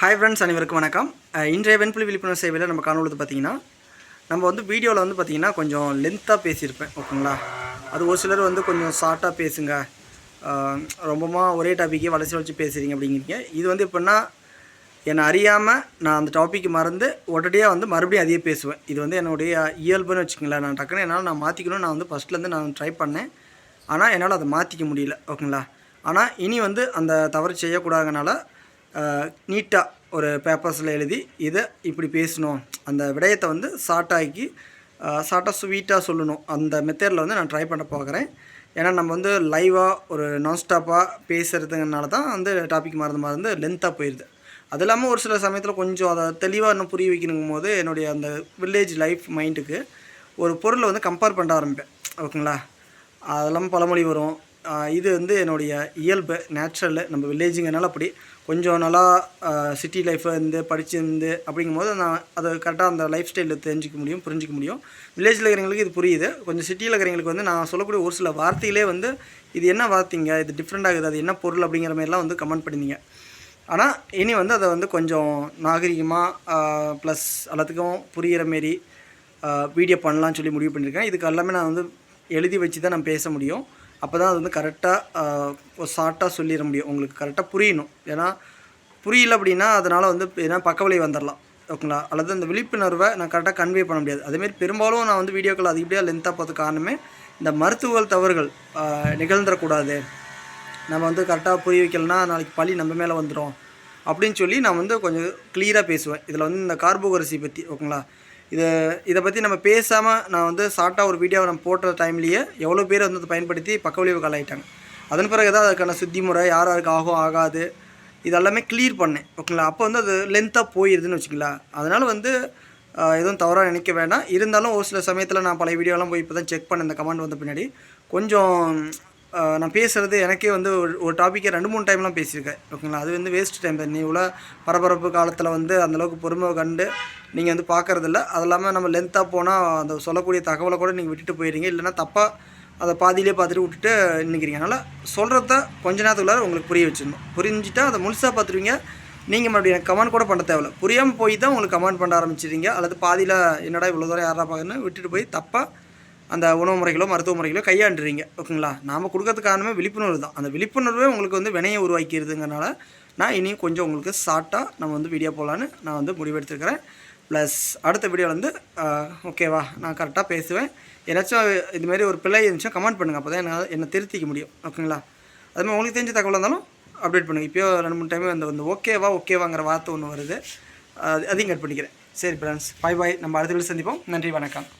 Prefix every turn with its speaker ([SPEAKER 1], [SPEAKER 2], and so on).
[SPEAKER 1] Hi friends அனைவருக்கும் வணக்கம். இன்றைய வெண்புலி விழிப்புணர்வு சேவையில் நம்ம காணொழுது பார்த்தீங்கன்னா நம்ம வந்து வீடியோவில் வந்து பார்த்தீங்கன்னா கொஞ்சம் லென்த்தாக பேசியிருப்பேன் ஓகேங்களா? அது ஒரு சிலர் வந்து கொஞ்சம் ஷார்ட்டாக பேசுங்க. ரொம்பமாக ரொம்பமா ஒரே டாப்பிக்கே வளர்ச்சி வளர்ச்சி பேசுகிறீங்க அப்படிங்கிறீங்க. இது வந்து எப்படின்னா என்னை அறியாமல் நான் அந்த டாப்பிக் மறந்து உடனடியாக வந்து மறுபடியும் அதையே பேசுவேன். இது வந்து என்னுடைய இயல்புன்னு வச்சுக்கங்களேன். நான் டக்குன்னு என்னால் நான் மாற்றிக்கணும் நான் வந்து ஃபஸ்ட்லேருந்து நான் ட்ரை பண்ணேன். ஆனால் என்னால் அதை மாற்றிக்க முடியல ஓகேங்களா? ஆனால் இனி வந்து அந்த தவறு செய்யக்கூடாதனால நீட்டாக ஒரு பேப்பர்ஸில் எழுதி இதை இப்படி பேசணும். அந்த விடயத்தை வந்து ஷார்ட்டாக்கி ஷார்ட்டாக ஸ்வீட்டாக சொல்லணும். அந்த மெத்தேடில் வந்து நான் ட்ரை பண்ண பார்க்குறேன். ஏன்னா நம்ம வந்து லைவாக ஒரு நான்ஸ்டாப்பாக பேசுகிறதுனால தான் வந்து டாபிக் மறந்து மறந்து லென்த்தாக போயிடுது அது இல்லாமல் ஒரு சில சமயத்தில் கொஞ்சம் அதை தெளிவாக இன்னும் புரிய வைக்கணுங்கும் போது என்னுடைய அந்த வில்லேஜ் லைஃப் மைண்டுக்கு ஒரு பொருளை வந்து கம்பேர் பண்ண ஆரம்பிப்பேன். ஓகேங்களா? அதெல்லாம் பழமொழி வரும். இது வந்து என்னுடைய இயல்பு நேச்சுரலு நம்ம வில்லேஜுங்கனால அப்படி கொஞ்சம் நல்லா சிட்டி லைஃப்பை இருந்து படிச்சிருந்து அப்படிங்கும்போது நான் அதை கரெக்டாக அந்த லைஃப் ஸ்டைலில் தெரிஞ்சிக்க முடியும் புரிஞ்சிக்க முடியும். வில்லேஜில் இருக்கிறவங்களுக்கு இது புரியுது. கொஞ்சம் சிட்டியில் இருக்கிறவங்களுக்கு வந்து நான் சொல்லக்கூடிய ஒரு சில வார்த்தையிலே வந்து இது என்ன வார்த்தைங்க இது டிஃப்ரெண்ட் ஆகுது அது என்ன பொருள் அப்படிங்கிற மாதிரிலாம் வந்து கமெண்ட் பண்ணிங்க ஆனால் இனி வந்து அதை வந்து கொஞ்சம் நாகரிகமாக ப்ளஸ் எல்லாத்துக்கும் புரிகிற மாரி வீடியோ பண்ணலாம்னு சொல்லி முடிவு பண்ணியிருக்கேன். இதுக்கு எல்லாமே நான் வந்து எழுதி வச்சு தான் நான் பேச முடியும். அப்போ தான் அது வந்து கரெக்டாக ஷார்ட்டாக சொல்லிட முடியும். உங்களுக்கு கரெக்டாக புரியணும். ஏன்னா புரியல அப்படின்னா அதனால் வந்து ஏன்னா பக்கவலை வந்துடலாம் ஓகேங்களா? அல்லது அந்த விழிப்புணர்வை நான் கரெக்டாக கன்வே பண்ண முடியாது. அதேமாரி பெரும்பாலும் நான் வந்து வீடியோக்கள் அதிகப்படியாக லென்த்தாக போகிறது காரணமே இந்த மருத்துவ தவறுகள் நிகழ்ந்துடக்கூடாது. நம்ம வந்து கரெக்டாக புரிய வைக்கலனா நாளைக்கு பழி நம்ம மேலே வந்துடும் அப்படின்னு சொல்லி நான் வந்து கொஞ்சம் கிளியராக பேசுவேன். இதில் வந்து இந்த கார்போகரசி பற்றி ஓகேங்களா? இதை இதை பற்றி நம்ம பேசாமல் நான் வந்து ஷார்ட்டாக ஒரு வீடியோவை நம்ம போட்ட டைம்லேயே எவ்வளோ பேர் வந்து அதை பயன்படுத்தி பக்க விளைவு காலாயிட்டாங்க அதன் பிறகு தான் அதுக்கான சுத்தி முறை யார் யாருக்கு ஆகும் ஆகாது இதெல்லாமே கிளியர் பண்ணேன். ஓகேங்களா? அப்போ வந்து அது லென்த்தாக போயிடுதுன்னு வச்சுங்களா அதனால் வந்து எதுவும் தவறாக நினைக்க வேண்டாம் இருந்தாலும் ஒரு சில சமயத்தில் நான் பழைய வீடியோலாம் போய் இப்போ தான் செக் பண்ணேன். இந்த கமெண்ட் வந்த பின்னாடி. கொஞ்சம் நான் பேசுகிறது எனக்கே வந்து ஒரு ஒரு டாப்பிக்கை ரெண்டு மூணு டைம்லாம் பேசியிருக்கேன். ஓகேங்களா? அது வந்து வேஸ்ட் டைம் தான் நீ இவ்வளோ பரபரப்பு காலத்தில் வந்து அந்தளவுக்கு பொறுமை கண்டு நீங்கள் வந்து பார்க்குறதில்ல அது இல்லாமல் நம்ம லென்த்தாக போனால் அந்த சொல்லக்கூடிய தகவலை கூட நீங்கள் விட்டுட்டு போயிடுறீங்க இல்லைன்னா தப்பாக அதை பாதியிலே பார்த்துட்டு விட்டுட்டு நிற்கிறீங்க அதனால் சொல்கிறத கொஞ்ச நேரத்துக்குள்ளார உங்களுக்கு புரிய வச்சிடணும். புரிஞ்சுட்டா அதை முழுசாக பார்த்துருவீங்க நீங்கள் மறுபடியும் கமெண்ட் கூட பண்ண தேவையில்ல. புரியாமல் போய் தான் உங்களுக்கு கமெண்ட் பண்ண ஆரம்பிச்சிடுங்க அல்லது பாதியில் என்னடா இவ்வளோ தூரம் யாரா பார்க்கணும்னு விட்டுட்டு போய் தப்பாக அந்த உணவு முறைகளோ மருத்துவ முறைகளோ கையாண்டுறீங்க. ஓகேங்களா? நாம் கொடுக்கறதுக்கு காரணமே விழிப்புணர்வு தான். அந்த விழிப்புணர்வே உங்களுக்கு வந்து வினையை உருவாக்கிடுதுங்கனால நான் இனியும் கொஞ்சம் உங்களுக்கு ஷார்ட்டாக நம்ம வந்து வீடியோ போகலான்னு நான் வந்து முடிவெடுத்துருக்கிறேன். ப்ளஸ் அடுத்த வீடியோவில் வந்து ஓகேவா நான் கரெக்டாக பேசுவேன். ஏதாச்சும் இதுமாரி ஒரு பிள்ளை இருந்துச்சுன்னா கமெண்ட் பண்ணுங்கள் அப்போ தான் என்ன என்னை திருத்திக்க முடியும். ஓகேங்களா? அதுமாதிரி உங்களுக்கு தெரிஞ்ச தகவல் இருந்தாலும் அப்டேட் பண்ணுங்கள் இப்போயோ ரெண்டு மூணு டைம் அந்த வந்து ஓகேவா ஓகேவாங்கிற வார்த்தை ஒன்று வருது. அது அதையும் கட் பண்ணிக்கிறேன். சரி ஃப்ரெண்ட்ஸ் பாய் பாய் நம்ம அடுத்த வீடியோ சந்திப்போம். நன்றி வணக்கம்.